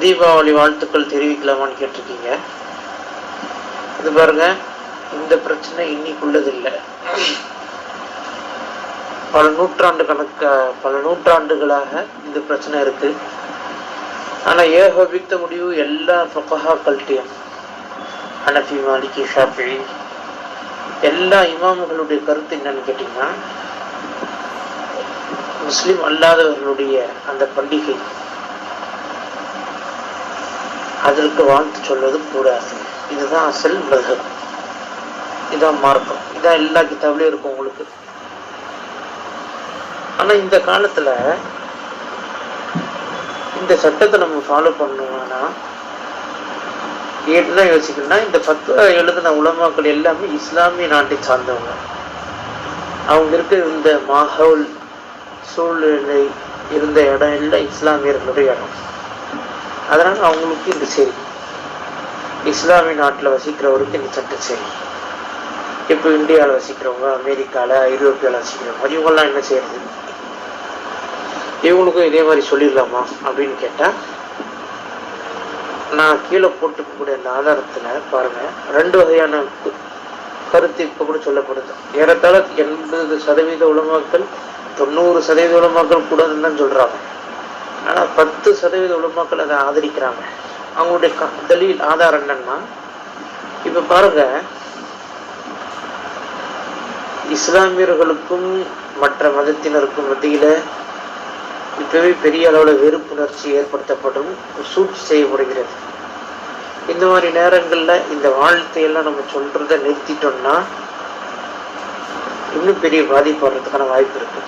தீபாவளி வாழ்த்துக்கள் தெரிவிக்கலாமான்னு கேட்டிருக்கீங்க. இது பாருங்க இந்த பிரச்சனை இன்னைக்குள்ளதில்லை. பல நூற்றாண்டு கணக்க பல நூற்றாண்டுகளாக இந்த பிரச்சனை இருக்கு. ஆனா ஏகோபித்த முடிவு எல்லா ஃபொகஹாக்கள்கிட்டையும் ஹனஃபி மாலிகி ஷாஃபி எல்லா இமாம்களுடைய கருத்து என்னன்னு கேட்டீங்கன்னா முஸ்லிம் அல்லாதவர்களுடைய அந்த பண்டிகை. அதற்கு வாழ்த்து சொல்வது கூடாது. இதுதான் அசல் மதம் இதான் மார்க்கம். இதான் எல்லா கிதாப்லயும் இருக்கும் உங்களுக்கு. ஆனா இந்த காலத்துல இந்த சட்டத்தை நம்ம ஃபாலோ பண்ணுவோம்னா என்னதான் யோசிக்கணும்னா இந்த பத்து எழுதின உலமாக்கள் எல்லாமே இஸ்லாமிய நாட்டை சார்ந்தவங்க. அவங்க இருக்க இந்த மாஹவுல் சூழ்நிலை இருந்த இடம் இல்லை இஸ்லாமியர்களுடைய இடம். அதனால அவங்களுக்கு இது சரி. இஸ்லாமிய நாட்டில் வசிக்கிறவருக்கு இந்த சட்டம் சரி. இப்போ இந்தியாவில் வசிக்கிறவங்க அமெரிக்காவில் ஐரோப்பியாவில் வசிக்கிறவங்க இவங்கெல்லாம் என்ன செய்யறது? இவங்களுக்கும் இதே மாதிரி சொல்லிடலாமா அப்படின்னு கேட்டால் நான் கீழே போட்டுக்கக்கூடிய அந்த ஆதாரத்தில் பாருங்க ரெண்டு வகையான கருத்து இப்போ கூட சொல்லப்படுது. ஏறத்தாழ எண்பது சதவீத உலமாக்கள் தொண்ணூறு சதவீத உலமாக்கள் கூடாதுன்னு சொல்றாங்க. ஆனா பத்து சதவீத உலமாக்கள் அதை ஆதரிக்கிறாங்க. அவங்களுடைய க- ஆதாரம் என்னன்னா இப்ப பாருங்க இஸ்லாமியர்களுக்கும் மற்ற மதத்தினருக்கும் மத்தியில இப்பவே பெரிய அளவுல வெறுப்புணர்ச்சி ஏற்படுத்தப்படும் ஒரு சூழ்ச்சி செய்யப்படுகிறது. இந்த மாதிரி நேரங்கள்ல இந்த வாழ்த்தையெல்லாம் நம்ம சொல்றதை நிறுத்திட்டோம்னா இன்னும் பெரிய பாதிப்பு வர்றதுக்கான வாய்ப்பு இருக்கு.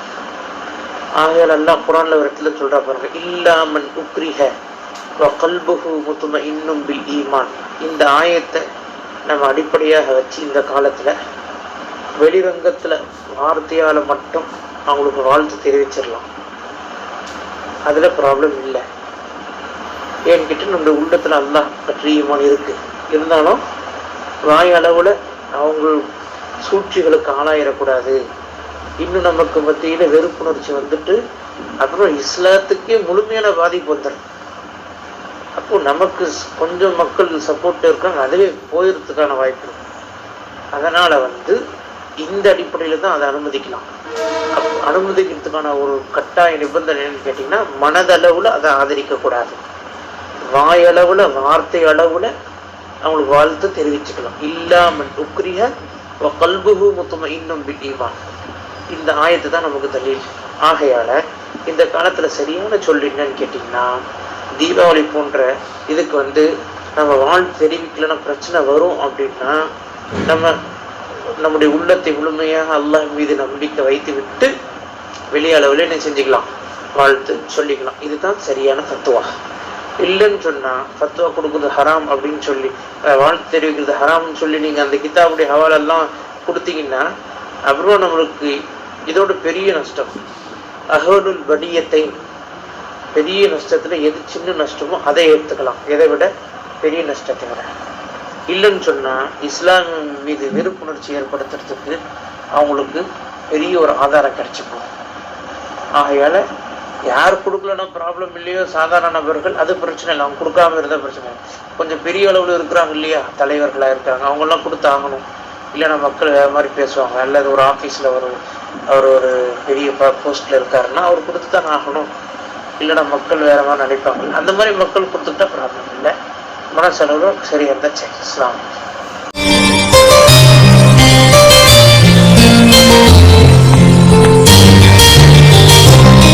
ஆகையால் அல்லா குரான்ல ஒரு இடத்துல சொல்றா பாருங்க இல்லாமன் உக்ரிஹ கல்புகு முத்தும இன்னும் பில் ஈமான். இந்த ஆயத்தை நம்ம அடிப்படையாக வச்சு இந்த காலத்துல வெளிரங்கத்துல வார்த்தையால மட்டும் அவங்களுக்கு வாழ்த்து தெரிவிச்சிடலாம். அதுல ப்ராப்ளம் இல்லை. ஏன்கிட்ட நம்முடைய உள்ளத்துல அல்லாஹ் பற்றியமான இருக்கு. இருந்தாலும் வாய் அளவுல அவங்க சூழ்ச்சிகளுக்கு ஆளாயிடக்கூடாது இன்னும் நமக்கு மத்தியில் வெறுப்புணர்ச்சி வந்துட்டு அப்புறம் இஸ்லாத்துக்கே முழுமையான பாதிப்பு வந்துடும் அப்போ நமக்கு கொஞ்சம் மக்கள் சப்போர்ட் இருக்காங்க அதுவே போயிடுறதுக்கான வாய்ப்பு அதனால் வந்து இந்த அடிப்படையில் தான் அதை அனுமதிக்கலாம். அனுமதிக்கிறதுக்கான ஒரு கட்டாய நிபந்தனை கேட்டிங்கன்னா மனதளவில் அதை ஆதரிக்கக்கூடாது வாயளவில் வார்த்தை அளவில் அவங்களுக்கு வாழ்த்து தெரிவிச்சுக்கலாம். இல்லாமல் உக்ரிய கல்புகு முத்தும இன்னும் ஈமான். இந்த ஆயத்து தான் நமக்கு தலீல். ஆகையால இந்த காலத்துல சரியான சொல் என்னன்னு கேட்டீங்கன்னா தீபாவளி போன்ற இதுக்கு வந்து நம்ம வாழ்த்து தெரிவிக்கலன்னா பிரச்சனை வரும் அப்படின்னா நம்ம நம்முடைய உள்ளத்தை முழுமையாக அல்லாஹ் மீது நம்பிக்கை வைத்து விட்டு வெளியளவில் என்ன செஞ்சுக்கலாம்? வாழ்த்து சொல்லிக்கலாம். இதுதான் சரியான தத்துவா. இல்லைன்னு சொன்னா ஃபத்துவா கொடுக்குறது ஹராம் அப்படின்னு சொல்லி வாழ்த்து தெரிவிக்கிறது ஹராம்னு சொல்லி நீங்க அந்த கிதாபுடைய ஹவாலெல்லாம் கொடுத்தீங்கன்னா அப்புறம் நம்மளுக்கு இதோட பெரிய நஷ்டம். அகலுல் வடியத்தை பெரிய நஷ்டத்துல எது சின்ன நஷ்டமோ அதை ஏற்றுக்கலாம் எதை விட பெரிய நஷ்டத்தை விட. இல்லைன்னு சொன்னா இஸ்லாம் மீது வெறுப்புணர்ச்சி ஏற்படுத்துறதுக்கு அவங்களுக்கு பெரிய ஒரு ஆதாரம் கிடைச்சிக்கும். ஆகையால யார் கொடுக்கலன்னா ப்ராப்ளம் இல்லையோ சாதாரண நபர்கள் அது பிரச்சனை இல்லை. அவங்க கொடுக்காம இருந்தால் பிரச்சனை கொஞ்சம் பெரிய அளவில் இருக்கிறாங்க இல்லையா? தலைவர்களாக இருக்காங்க. அவங்கெல்லாம் கொடுத்தாகணும். இல்லைன்னா மக்கள் வேற மாதிரி பேசுவாங்க. அல்லது ஒரு ஆபீஸ்ல ஒரு அவர் ஒரு பெரிய போஸ்ட்ல இருக்காருன்னா அவர் கொடுத்து தான் ஆகணும். இல்லைன்னா மக்கள் வேற மாதிரி நினைப்பாங்க. அந்த மாதிரி மக்கள் கொடுத்துட்டா ப்ராப்ளம் இல்லை. மனசளவு சரியாக இருந்தால் சரி. தான்